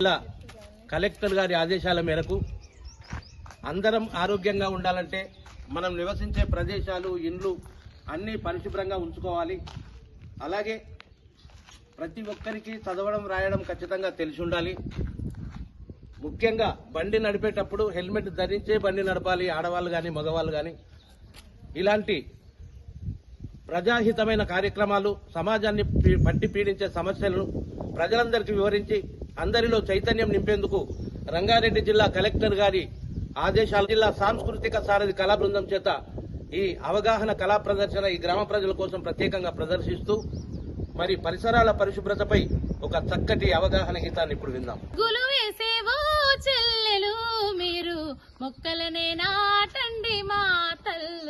ఇలా కలెక్టర్ గారి ఆదేశాల మేరకు అందరం ఆరోగ్యంగా ఉండాలంటే మనం నివసించే ప్రదేశాలు ఇండ్లు అన్నీ పరిశుభ్రంగా ఉంచుకోవాలి. అలాగే ప్రతి ఒక్కరికి చదవడం రాయడం ఖచ్చితంగా తెలిసి ఉండాలి. ముఖ్యంగా బండి నడిపేటప్పుడు హెల్మెట్ ధరించే బండి నడపాలి ఆడవాళ్ళు కానీ మగవాళ్ళు కానీ ఇలాంటి ప్రజాహితమైన కార్యక్రమాలు సమాజాన్ని పీ- పట్టి పీడించే సమస్యలను ప్రజలందరికీ వివరించి అందరిలో చైతన్యం నింపేందుకు రంగారెడ్డి జిల్లా కలెక్టర్ గారి ఆదేశాల జిల్లా సాంస్కృతిక సారథి కళా బృందం చేత ఈ అవగాహన కళా ప్రదర్శన ఈ గ్రామ ప్రజల కోసం ప్రత్యేకంగా ప్రదర్శిస్తూ మరి పరిసరాల పరిశుభ్రతపై ఒక చక్కటి అవగాహన గీతాన్ని ఇప్పుడు విందాం. చెల్లెలు మీరు మొక్కలనే నాటండి మా తల్లులు